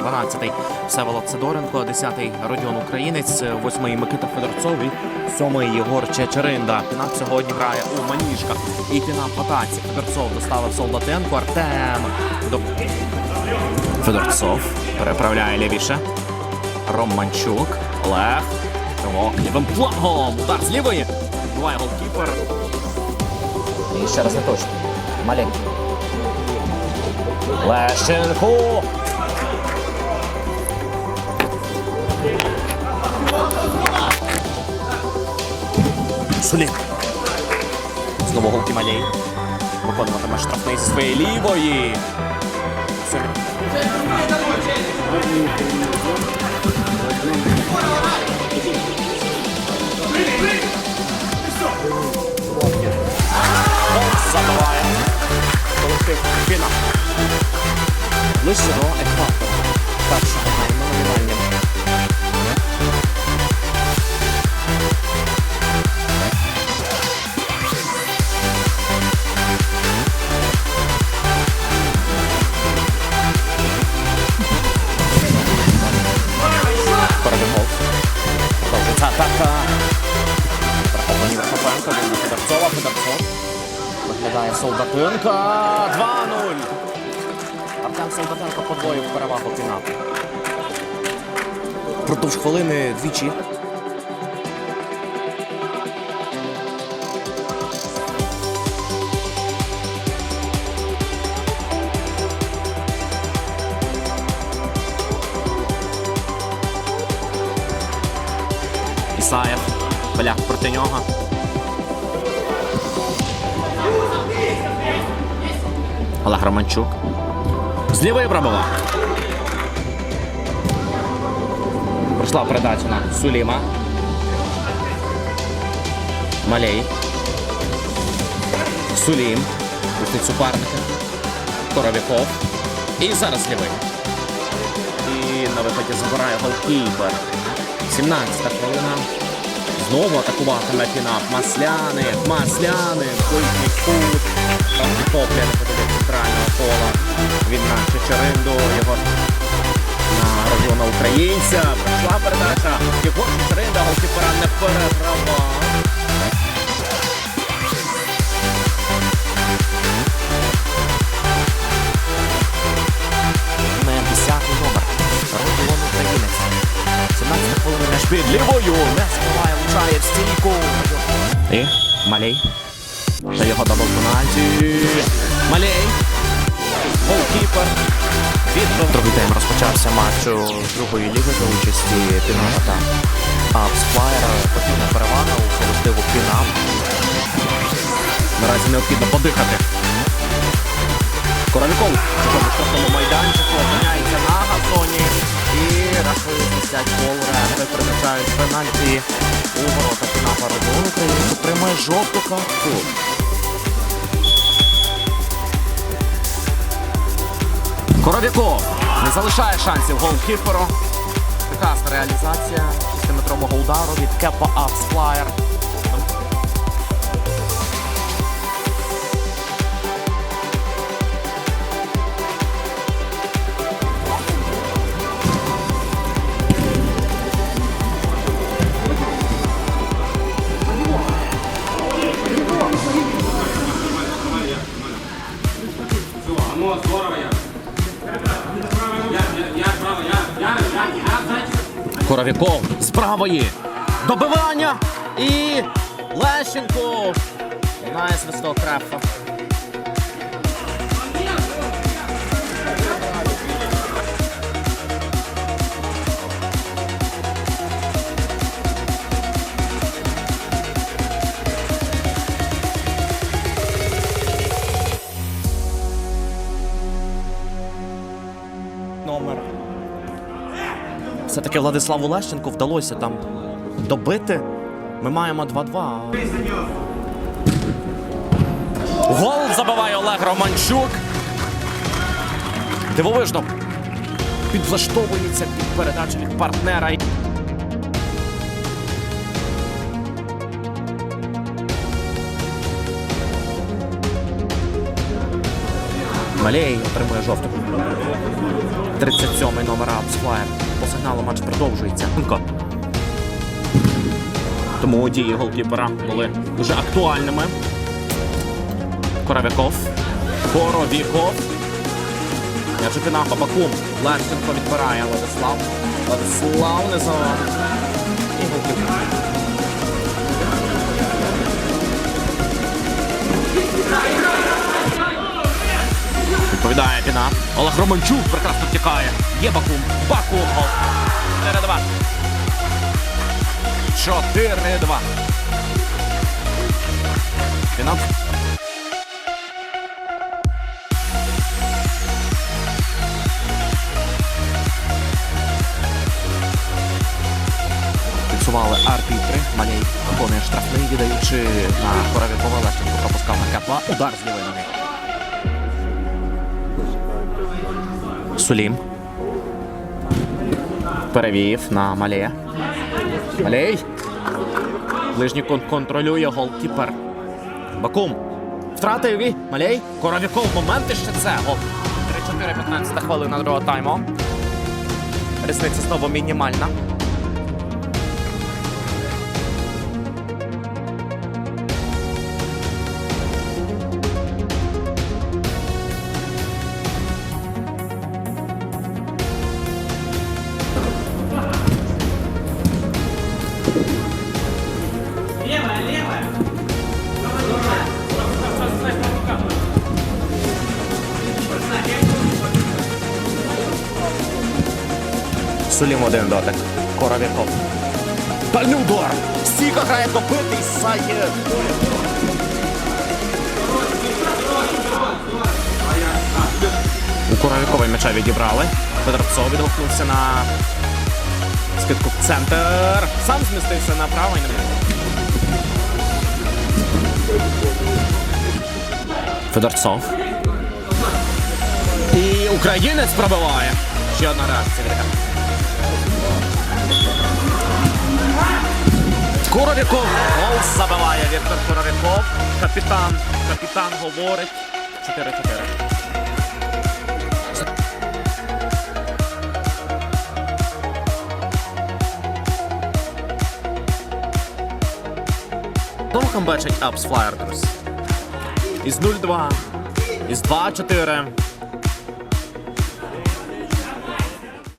11-й Всеволод Сидоренко, 10-й Родіон Українець, 8-й Микита Федорцов і 7-й Єгор Чечеринда. Пінап сьогодні грає у маніжках. І пінап в. Федорцов доставив Солдатенко. Артем до Федорцов переправляє лівіше. Романчук. Олег. Ривок лівим флангом. Удар з лівої. Буває голкіпер. І ще раз не точно. Маленький. Лещенко. Сулін. Знову голки Малей. Виконуватиме штрафний зі своєї лівої. Забиває. Колектив Фіна. Ближче до Солдатенка. 2-0. Артем Солдатенко подвоїв перевагу пінапу. Продовж хвилини двічі. Ісаєв. Беляк проти нього. Олег Романчук. З лівої пробував. Пройшла передача на Суліма. Малей. Сулім. Пустить суперника. Коровіков. І зараз лівий. І на виході забирає голкіпер. 17-та хвилина. Знову атакуватиме пінап. Масляни, масляни, культний кут. Поплі неподалік центрального кола. Він на Чечеринду, його на Родіона Українця. Пройшла передача. Єгор Чечеринда, голкіпера не переграва. На 10-й номер. Родіон Українець. 17 хвилин під лівою. Не влучає в. І Малей. Малей. Голкіпер. Другий тайм розпочався матчу другої ліги за участі Пінапа та Апсфлайера. Потрібна перевага у колективу Пінап. Наразі необхідно подихати. Коровіков в штрафному майданчику опиняється на газоні. І рахує 50 гол рефи призначають пенальті у ворота на парадон Українець отримає жовту картку. Коровіков не залишає шансів голкіперу. Прекрасна реалізація 6-метрового удару від Кепа Апсфлаєр. Коровіков з правої. Добивання і Лещенко. Лунає свисток рефа. Все-таки Владиславу Лещенку вдалося там добити. Ми маємо 2-2. Гол забиває Олег Романчук. Дивовижно підлаштовується під передачу від партнера. Малей отримує жовту. 37-й номер Апсфлаєр. По сигналу матч продовжується. Тому дії голкіпера були дуже актуальними. Коровіков. Коровіков. М'ячик на Бакум. Лещенко відбирає Владислав. Владислав не за. І голкіпер. Відповідає Піна. Олег Романчук прекрасно втікає. Є Бакум. Бакум. Гол. 4-2. 4-2. Піна. Фіксували арбітри. Малей виконує штрафний, віддаючи на корові Лещенко пропускав на К2. Удар з лівої ноги. Сулім. Перевів на Малея. Малей. Ближній кон контролює голкіпер. Бакум. Втратив і Малей. Коровіков. Моменти ще це. Оп. 3-4, 15 хвилина другого тайму. Різниця знову мінімальна. Сулім один дотик. Коровіков. Дальний удар! Стіка грає копитий Сає. У Коровікова м'яча відібрали. Федорцов відгукнувся на скидку в центр. Сам змістився направо і не Федорцов. І українець пробиває. Ще одна реакція Коровіков гол забиває Віктор Коровіков. Капітан. Капітан говорить. 4-4. Знову камбечить Апс Флаєр, друзі. Із 0-2. Із 2-4.